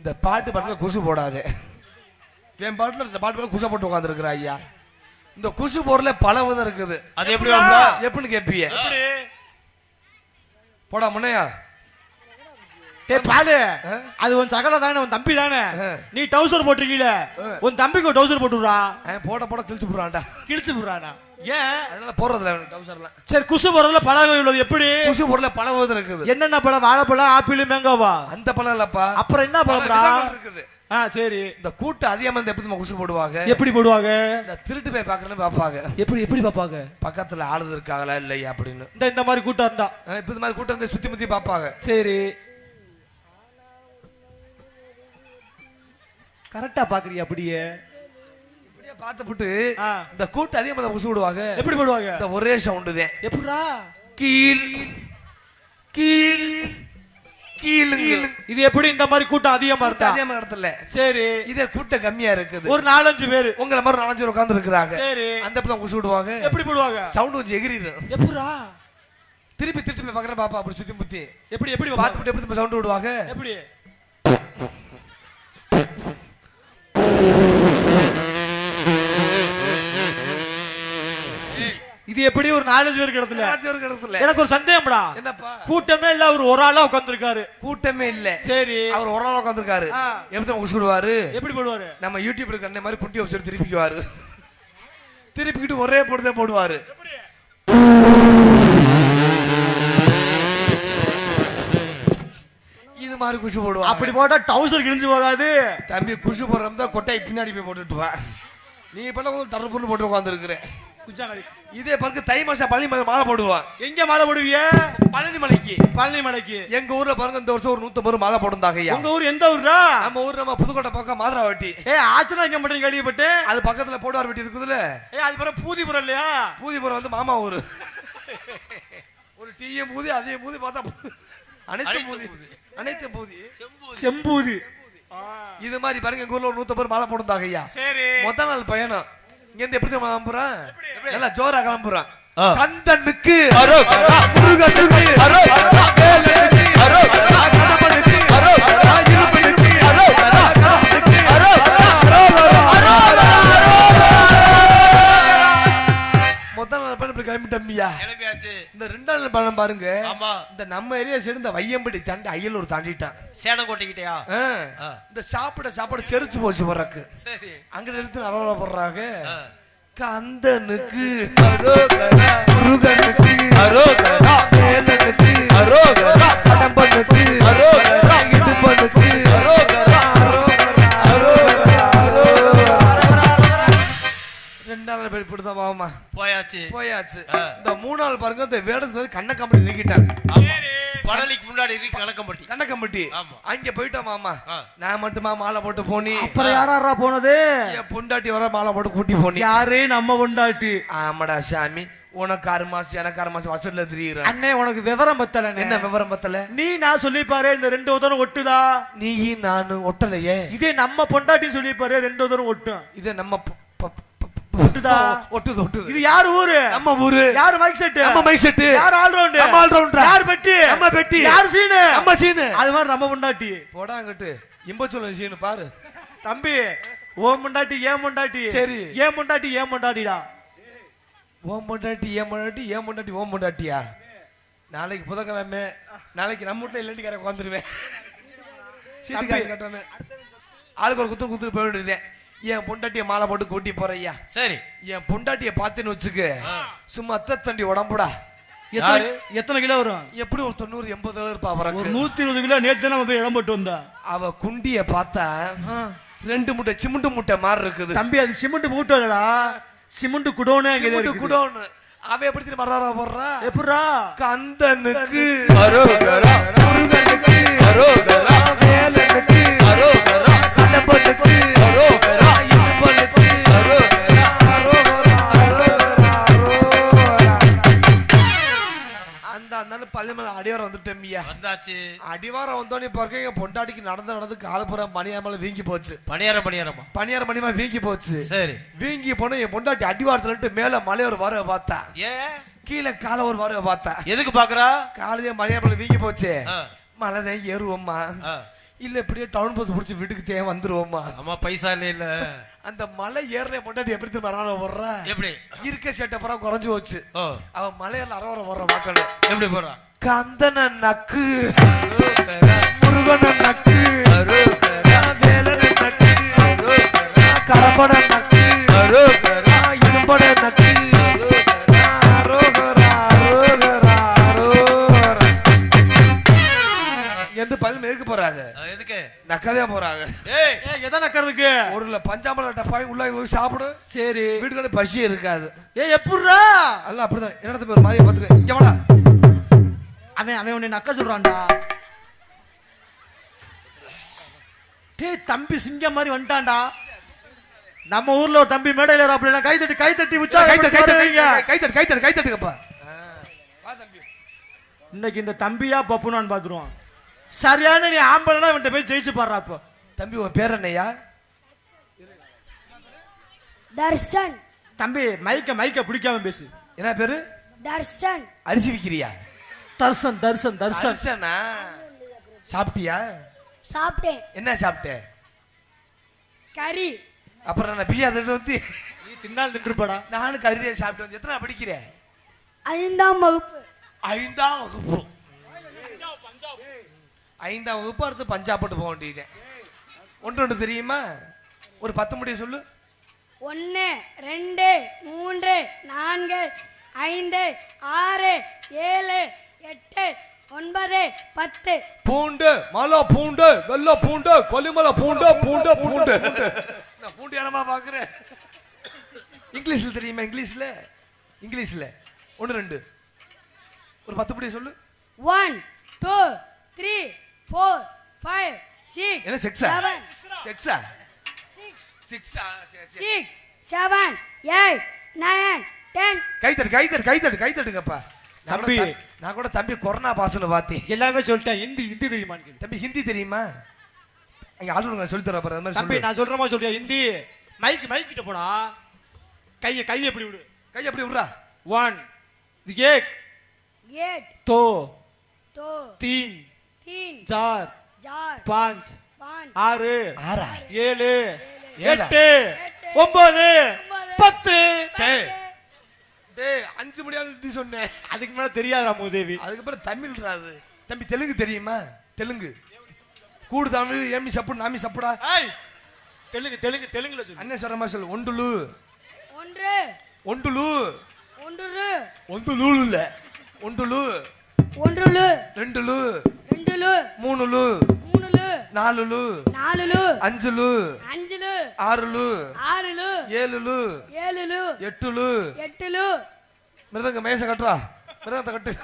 இந்த பாட்டு பாட்டுல குசு போடாது. என் பாட்டுல இந்த பாட்டு பாட்டுல குசை போட்டு உட்காந்துருக்குற ஐயா. இந்த குசு போர்ல பல விதம் இருக்குது. அது எப்படி எப்படின்னு கேப்பிய எப்படி? போடா முன்னையா. ஆ? அது உன் சகல தானே உன் தம்பி தானே. நீ டவுசர் போட்டிருக்கீல. உன் தம்பிக்கு டவுசர் போட்டுறா ஆ, போட போட கிழிச்சு போடுறான்டா கிழிச்சு போடுறானா ஏன்? அதனால போடுறதுல டவுசர்லாம் சரி குசு போறதுல பழக உள்ளது எப்படி? குசு விதம் இருக்குது? என்னென்ன பழம்? வாழைப்பழம் ஆப்பிள் மேங்கோவா அந்த பழம் இல்லப்பா. அப்புறம் என்ன விதங்கள் இருக்குது. ஆ சரி. இந்த கூட்டு அதிகமா இருந்தா எப்படி குசு போடுவாங்க? எப்படி போடுவாங்க? இந்த திருட்டு போய் பாக்குறேன்னு பாப்பாங்க எப்படி எப்படி பாப்பாங்க பக்கத்துல ஆளுது இருக்காங்களா இல்லையா அப்படின்னு. இந்த இந்த மாதிரி கூட்டம் இருந்தா. இப்ப இந்த மாதிரி கூட்டம் வந்து சுத்தி முத்தி பாப்பாங்க சரி. கரெக்டா பாக்குறியா அப்படியே. பார்த்துப்புட்டு. இந்த கூட்டு அதிகமா குசு விடுவாங்க. எப்படி போடுவாங்க? இந்த ஒரே சவுண்டு தான் எப்படிடா? கீழ் கீழ் கீழுங்க. இது எப்படி இந்த மாதிரி கூட்டம் அதிகமா இருந்தா அதிகமா இடத்துல சரி. இதே கூட்டம் கம்மியா இருக்குது. ஒரு நாலஞ்சு பேரு. உங்களை மாதிரி நாலஞ்சு பேர் உட்கார்ந்து இருக்கிறாங்க. சரி. அந்த பக்கம் குசு விடுவாங்க. எப்படி போடுவாங்க? சவுண்ட் வச்சு எகிரிடும் எப்படிடா? திருப்பி திருப்பி பார்க்கறேன் பாப்பா அப்படி சுத்தி முத்தி. எப்படி எப்படி பார்த்துட்டு எப்படி சவுண்ட் விடுவாங்க? எப்படி? இது எப்படி ஒரு நாலஞ்சு பேருக்கு இடத்துல நாலஞ்சு பேருக்கு இடத்துல எனக்கு ஒரு சந்தேகம்டா. என்னப்பா? கூட்டமே இல்ல அவர் ஒரு ஆளா உட்கார்ந்திருக்காரு. கூட்டமே இல்ல. சரி. அவர் ஒரு நாள் உட்காந்துருக்காரு ஆ. எப்படி குசு விடுவாரு? எப்படி போடுவாரு? நம்ம யூடியூப்ல கண்ண மாதிரி குட்டி வச்சு திருப்பிக்குவாரு. திருப்பிக்கிட்டு ஒரே போடுதே போடுவாரு. இது மாதிரி குஷு போடுவாங்க. அப்படி போட்டா டவுசர் கிழிஞ்சு போகாது. தம்பி குஷு போடுறோம் தான் கொட்டாய் பின்னாடி போய் போட்டுட்டு வா நீ இப்ப வந்து டர்ரு பொண்ணு போட்டு உட்காந்துருக்குற குச்சாங்கடி இதே பாருங்க தை மாசம் பழனி மலை மாலை போடுவான் எங்க மாலை போடுவிய? பழனி மலைக்கு. பழனி மலைக்கு. எங்க ஊர்ல பாருங்க இந்த வருஷம் ஒரு நூத்தம்பது மாலை போடுந்தாங்க ஐயா உங்க ஊர் எந்த ஊர்ரா? நம்ம ஊர் நம்ம புதுக்கோட்டை பக்கம் மாதராவட்டி. ஏ ஆச்சனா இங்க மட்டும் கேள்விப்பட்டேன் அது பக்கத்துல போடுவார் வெட்டி இருக்குதுல்ல. ஏ அது பிறகு பூதிபுரம் இல்லையா? பூதிபுரம் வந்து மாமா ஊரு. ஒரு டீயும் பூதி அதையும் பூதி பார்த்தா அனைத்து பூதி. அனைத்து பூதி. செம்பூதி. இது மாதிரி பாருங்க எங்க ஊர்ல ஒரு நூத்தம்பது மாலை போடுந்தாங்க ஐயா சரி. மொத்த நாள் பயணம். இங்க இருந்து எப்படி? கிளம்புறான் நல்லா ஜோரா கிளம்புறான். கந்தனுக்கு. முருகனுக்கு கிளம்பியாச்சு இந்த ரெண்டாம் நாள் பயணம் பாருங்க ஆமா இந்த நம்ம ஏரியா சைடு இந்த வையம்படி தாண்டி அய்யலூர் தாண்டிட்டான் சேடம் கோட்டைக்கிட்டயா ஆ. ஆ. இந்த சாப்பிட சாப்பாடு செரிச்சு போச்சு போறக்கு சரி அங்க எடுத்து நலவர போடுறாங்க. கந்தனுக்கு அரோகரா. முருகனுக்கு அரோகரா. வேலனுக்கு அரோகரா. கடம்பனுக்கு அரோகரா. இடுப்பனுக்கு இப்படிதான் போயாச்சு. போயாச்சு. இந்த மூணு நாள் பாருங்க இந்த வேடஸ் வந்து கண்ண கம்பெனி நீக்கிட்டாங்க. படலிக்கு முன்னாடி இருக்கு கணக்கம்பட்டி கண்ண கம்பெட்டி. ஆமா. அங்க போயிட்டோம் மாமா. நான் மட்டுமா மாலை போட்டு போனி? அப்புறம் யாரா போனது? என் பொண்டாட்டி வர மாலை போட்டு கூட்டி போனி. யாரு? நம்ம கொண்டாட்டி ஆமாடா சாமி. உனக்கு ஆறு மாசம் எனக்கு ஆறு மாசம். வசூல்ல தெரியுற. அண்ணே உனக்கு விவரம் பத்தல என்ன விவரம் பத்தல? நீ நான் சொல்லிப்பாரு இந்த ரெண்டு உதரம் ஒட்டுதா? நீ நானு ஒட்டலையே. இதே நம்ம பொண்டாட்டின்னு சொல்லிப்பாரு ரெண்டு உதரம் ஒட்டும். இது நம்ம ப- ஒட்டுதா? ஒட்டுது. இது யார் ஊரு? நம்ம ஊரு. யார் மைக் செட் நம்ம மைக் செட்டு யார் ஆல்ரவுண்ட் நம்ம all rounder. யார் பெட்டி? நம்ம பெட்டி. யார் சீனு நம்ம சீனு அது மாதிரி நம்ம பொண்டாட்டி போடா அங்கிட்டு. இம்ப சொல்ல சீனு பாரு. தம்பி ஓம் பொண்டாட்டி ஏன் பொண்டாட்டி சரி. ஏன் பொண்டாட்டி ஏன் பொண்டாட்டிடா ஓம் பொண்டாட்டி ஏன் பொண்டாட்டி ஏன் பொண்டாட்டி ஓம் பொண்டாட்டியா நாளைக்கு புதன்கிழமை. நாளைக்கு நம்ம வீட்டுல இல்லண்டி கரை உட்காந்துருவேன். சீட்டு. காசு கட்டணும். ஆளுக்கு ஒரு குத்து குத்துட்டு போய் வேண்டியதேன் என் பொண்டாட்டிய மாலை போட்டு கூட்டி போறையா சரி. என் பொண்டாட்டிய பார்த்தேன்னு வச்சுக்க. சும்மா அத்தை தண்டி உடம்புடா. எத்தனை எத்தனை கிலோ வரும்? எப்படி ஒரு தொண்ணூறு எண்பது அளவு இருப்பா அவருக்கு நூத்தி இருபது கிலோ நேத்து நம்ம போய் இடம் போட்டு வந்தா. அவ குண்டிய பார்த்தா ரெண்டு முட்டை சிமெண்ட் முட்டை மாதிரி இருக்குது. தம்பி அது சிமெண்ட் மூட்டோடா சிமெண்ட் குடோனே சிமெண்ட் குடோன்னு அவ எப்படி தெரியுமா மறாரா போடுறா? எப்படா கந்தனுக்கு. அரோகரா. முருகனுக்கு அரோகரா. பதிமூணு அடிவாரம் வந்துட்டோம்யா வந்தாச்சு. அடிவாரம் வந்தோடனே பாருங்க என் பொண்டாட்டிக்கு நடந்து நடந்து காலப்புறம் பனியாமல வீங்கி போச்சு. பணியாரம் பணியாரமா பனியார மணிமா வீங்கி போச்சு. சரி. வீங்கி போன என் பொண்டாட்டி அடிவாரத்துல மேல மலையோர் வர பார்த்தா. ஏன் கீழே கால ஒரு வர பார்த்தா. எதுக்கு பாக்குறா? காலையே மணியாமல வீங்கி போச்சு. ஆ. மலைதான் ஏறுவோம்மா. இல்ல இப்படியே டவுன் பஸ் பிடிச்சி வீட்டுக்கு தேவை வந்துருவோமா அம்மா பைசா இல்ல இல்ல. அந்த மலை ஏறின பொண்டாட்டி எப்படி திரும்ப அறவர வர்றா எப்படி? இருக்க ஷர்ட் அப்புறம் குறைஞ்சு போச்சு. அவன் மலையில அறவர வர்ற மக்கள் எப்படி போறா? கந்தன நக்கு முருகன நக்கு வேலன நக்கு கரப்பட நக்கு இடும்பட நக்கு இருந்து பதில் எதுக்கு போறாங்க. எதுக்கு? நக்கதே போறாங்க. ஏய் எதை நக்கறதுக்கு ஒரு பஞ்சாமல டப்பாய் உள்ள போய் சாப்பிடு. சரி. வீட்டுக்கு பசி இருக்காது. ஏ எப்படிரா அதெல்லாம் அப்படிதான். மாதிரியே பார்த்துக்க இங்க வாடா. அவன் அவன் உன்னை நக்க சொல்றான்டா. டேய் தம்பி சிங்கம் மாதிரி வந்துட்டான்டா. நம்ம ஊர்ல ஒரு தம்பி மேடையில அப்படிலாம் கை தட்டி கை தட்டி உச்சா கை தட்டு கை தட்டு கை தட்டு கை தட்டு கை தட்டுக்கப்பா. இன்னைக்கு இந்த தம்பியா பப்புனான்னு பாத்துருவான் சரியான நீ ஆம்பளைனா இவன்ட்ட போய் ஜெயிச்சு பாடுறா அப்போ. தம்பி உன் பேர் என்னய்யா? தர்ஷன். தம்பி மைக்க மைக்க பிடிக்காம பேசு. என்ன பேரு? தர்ஷன். அரிசி விக்கிறியா? தர்சன் தர்சன் தர்சன். சாப்பிட்டியா? சாப்பிட்டேன். என்ன சாப்பிட்ட? கறி. அப்புறம் நான் பிரியா திட்டு வந்து நீ தின்னால் நின்றுப்படா நானும் கறியை சாப்பிட்டு வந்து எத்தனை படிக்கிறேன் ஐந்தாம் வகுப்பு. ஐந்தாம் வகுப்பு. ஐந்தாம் வகுப்பு அடுத்து பஞ்சாப் போட்டு போக வேண்டியது. ஒன்று ஒன்று தெரியுமா? ஒரு பத்து முடிய சொல்லு. ஒன்று ரெண்டு மூன்று நான்கு ஐந்து ஆறு ஏழு எட்டு ஒன்பது பத்து. பூண்டு மலை பூண்டு வெள்ள பூண்டு கொல்லிமலை பூண்டு பூண்டு பூண்டு. நான் பூண்டு யாரமா பாக்குறேன் இங்கிலீஷ்ல தெரியுமா இங்கிலீஷ்ல? இங்கிலீஷ்ல. ஒன்று ரெண்டு. ஒரு பத்து படி சொல்லு. One two three four five six என்ன செக்ஸா செவன் செக்ஸா சிக்ஸா six seven eight nine ten கைத்தட்டு கைத்தட்டு கைத்தட்டு கைத்தட்டுங்கப்பா தம்பி. த- நான் கூட தம்பி கொரோனா பாஸ்னு பார்த்தேன் எல்லாமே சொல்லிட்டேன் ஹிந்தி ஹிந்தி தெரியுமான்னு கேளு. தம்பி ஹிந்தி தெரியுமா அங்க ஆளுங்க சொல்லி தர பாரு அது மாதிரி தம்பி சொல்லு. நான் சொல்ற மாதிரி சொல்றியா ஹிந்தி மைக் மைக் கிட்ட போடா கைய கைய எப்படி விடு கை அப்படி விடுறா ஒன் एक गेट दो दो तीन तीन चार चार पाँच पाँच ஆறு ஆறா ஏழு ஏழா? எட்டு ஒன்பது பத்து டேய் அஞ்சு ஹிந்தி சொன்னேன் அதுக்கு மேல தெரியாதா மூதேவி அதுக்கப்புறம் தமிழ்ரா அது. தம்பி தெலுங்கு தெரியுமா? தெலுங்கு. கூடு தமிழ் ஏமி சப்பு நாமி சப்புடா. ஏய் தெலுங்கு தெலுங்கு தெலுங்குல சொல்லு. அண்ணன் சொல்ற மாதிரி சொல்லு. ஒண்டுலு. ஒன்று. ஒண்டுலு. ஒன்று ஒந்துலு இல்ல. ஒண்டுலு. ஒன்றுலு. ரெண்டுலு. ரெண்டுலு. மூணுலு. நாலுலு. நாலுலு. அஞ்சுலு. அஞ்சுலு. ஆறுலு. ஆறுலு. ஏழுலு. ஏழுலு. எட்டுலு. எட்டுலு. மிருதங்க மேச கட்டுறா. மிருதத்தை கட்டு.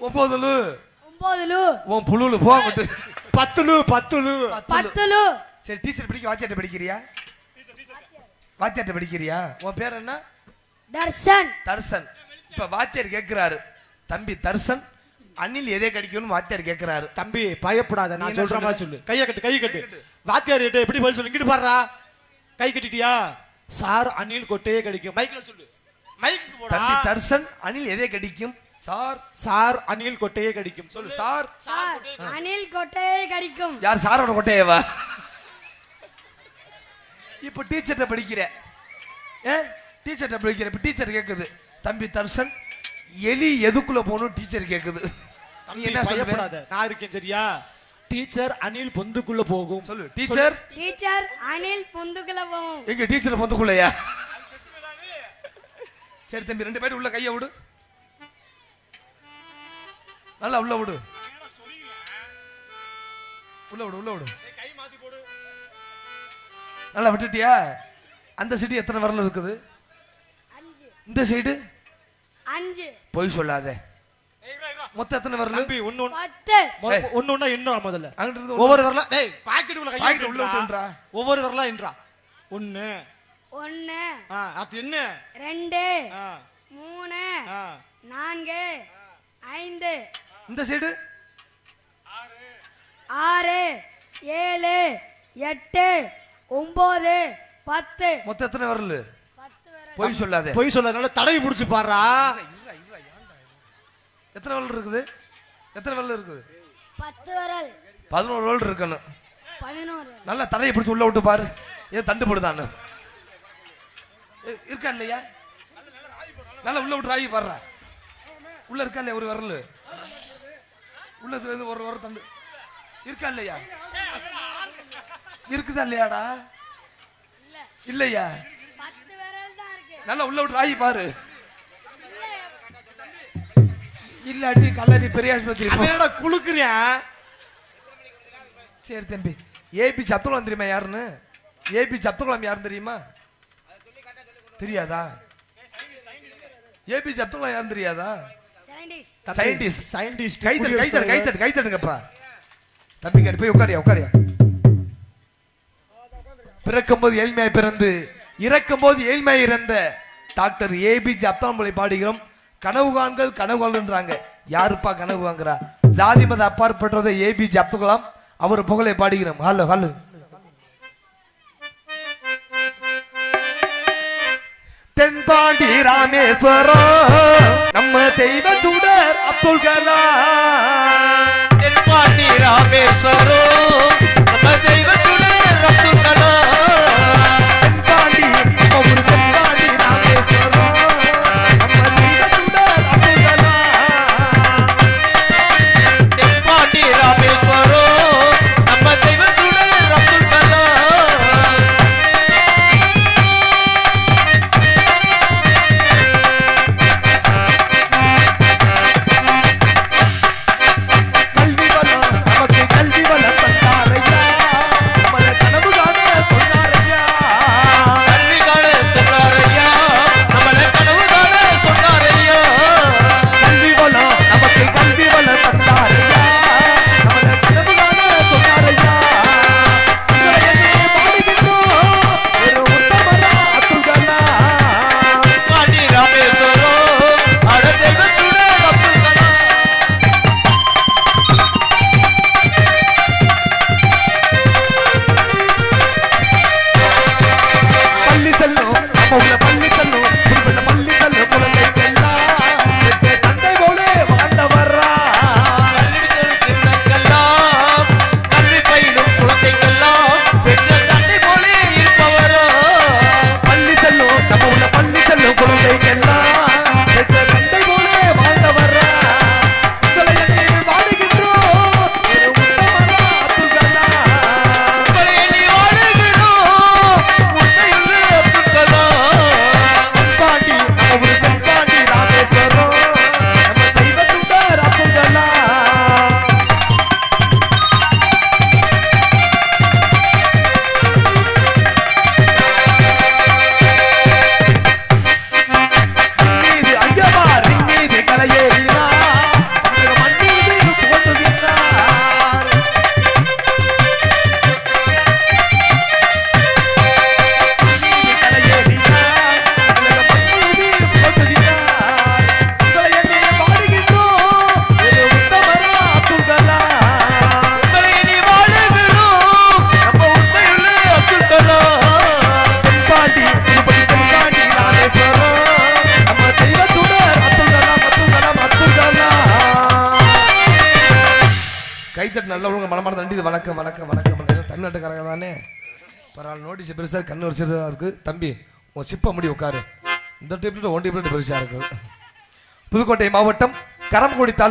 ஒன்பதுலு ஒன்பதுலு உன் புழுலு போ கட்டு. பத்துலு பத்துலு. பத்துலு. சரி டீச்சர் படிக்க வாத்தியாட்ட படிக்கிறியா? வாத்தியாட்ட படிக்கிறியா? உன் பேர் என்ன? தர்ஷன் தர்சன். இப்ப வாத்தியார் கேக்குறாரு. தம்பி தர்சன் அணில் எதை கடிக்கும்னு வாத்தியார் கேக்குறாரு. தம்பி பயப்படாத நான் சொல்ற? மாதிரி சொல்லு. கைய கட்டு கைய கட்டு. வாத்தியார் கிட்ட எப்படி பதில் சொல்லு? இங்கிட்டு பாடுறா கை கட்டிட்டியா? சார் அணில் கொட்டையே கிடைக்கும். மைக்ல சொல்லு. மைக் தம்பி தர்சன் அணில் எதை கடிக்கும்? சார். சார் அணில் கொட்டையே கிடைக்கும். சொல்லு. சார். சார் அணில் கொட்டையை கடிக்கும். யார் சாரோட கொட்டையவா? இப்ப டீச்சர்ட்ட படிக்கிற. ஏ? டீச்சர்ட்ட படிக்கிற. இப்ப டீச்சர் கேக்குது. தம்பி தர்சன் எலி எதுக்குள்ள போகணும் டீச்சர் கேக்குது. என்ன சொல்லுவ பயப்படாத. நான் இருக்கேன் சரியா? டீச்சர் அணில் பொந்துக்குள்ள போகும். சொல்லு டீச்சர்? டீச்சர் பொந்துக்குள்ள எங்க டீச்சர் பொந்துக்குள்ளையா? சரி தம்பி ரெண்டு பேரும் உள்ள கைய விடு. நல்லா உள்ள விடு. உள்ள விடு உள்ள விடு. நல்லா விட்டுட்டியா? அந்த சைடு எத்தனை விரல் இருக்குது? இந்த சைடு அஞ்சு. பொய் சொல்லாத. மொத்தம் எத்தனை விரல்? தம்பி மொ- ஒண்ணு ஒண்ணா எண்ணா முதல்ல. ஒவ்வொரு வரலாம் டேய் பாக்கெட்டுக்குள்ள கை பாக்கெட் உள்ள விட்டுன்றா. ஒவ்வொரு வரலாம் என்றா ஒண்ணு ஒன்னு. ஆ அது என்ன? ரெண்டு. மூணு. நான்கு. ஐந்து. இந்த சைடு. ஆறு. ஏழு. எட்டு. ஒன்பது பத்து. மொத்தம் எத்தனை விரல்? பொய் சொல்லாத. பொய் சொல்ல நல்லா தடவி புடிச்சு பாடுறா. எத்தனை விரல் இருக்குது? எத்தனை விரல் இருக்குது? பத்து விரல். பதினோரு ரோல் இருக்கணும். பதினோரு. நல்லா தலையை பிடிச்சி உள்ள விட்டு பாரு. ஏன் தண்டு போடுதான்னு இருக்கா இல்லையா? நல்லா உள்ள விட்டு ராகி பாடுறா. உள்ள இருக்கா இல்லையா ஒரு விரல்? உள்ள இது இது ஒரு ஒரு தண்டு. இருக்கா இல்லையா? இருக்குதா இல்லையாடா? இல்லையா பத்து விரல் தான் இருக்கு நல்லா உள்ள விட்டு ராகி பாரு. இல்லாட்டி கல்லறி பெரிய ஆஸ்பத்திரி போ. என்னடா குளுக்குறியா சரி தம்பி. ஏபி சத்துக்குளம் தெரியுமா யாருன்னு? ஏபி சத்துக்குளம் யாருன்னு தெரியுமா? தெரியாதா? ஏபி சத்துக்குளம் யாருன்னு தெரியாதா? சயின்டிஸ்ட் சயின்டிஸ்ட் கைத்தட்டு கைத்தட்டு கைத்தட்டு கைத்தட்டுங்கப்பா தம்பி கேட்டு போய் உட்காரியா உட்காரியா பிறக்கும்போது ஏழ்மையாய் பிறந்து இறக்கும்போது ஏழ்மை இறந்த டாக்டர் ஏபிஜே அப்தாம்பளை பாடுகிறோம். கனவு காண்கள் கனவு காண்கின்றாங்க யாருப்பா கனவு ஜாதி மத அப்பாற்பட்டதை ஏபிஜே அப்துல் கலாம் அவர் புகழை பாடுகிறோம். Hello hello. தென்பாண்டி ராமேஸ்வரம் நம்ம தெய்வ சுடர் அப்துல் கலாம். தென்பாண்டி ராமேஸ்வரம் நம்ம தெய்வ மனமார்ந்த வணக்கம் வணக்கம் வணக்கம். வணக்கம் தமிழ்நாட்டுக்காரங்க தானே? பரவாயில்ல நோட்டீஸ் பெருசாக கண்ணு ஒரு சிறுதாக இருக்குது தம்பி உன் சிப்ப முடி உட்காரு. இந்த டேப்லெட் ஒன் டேப்லெட் பெருசாக இருக்குது புதுக்கோட்டை மாவட்டம் கரம்கோடி தாலுக்கு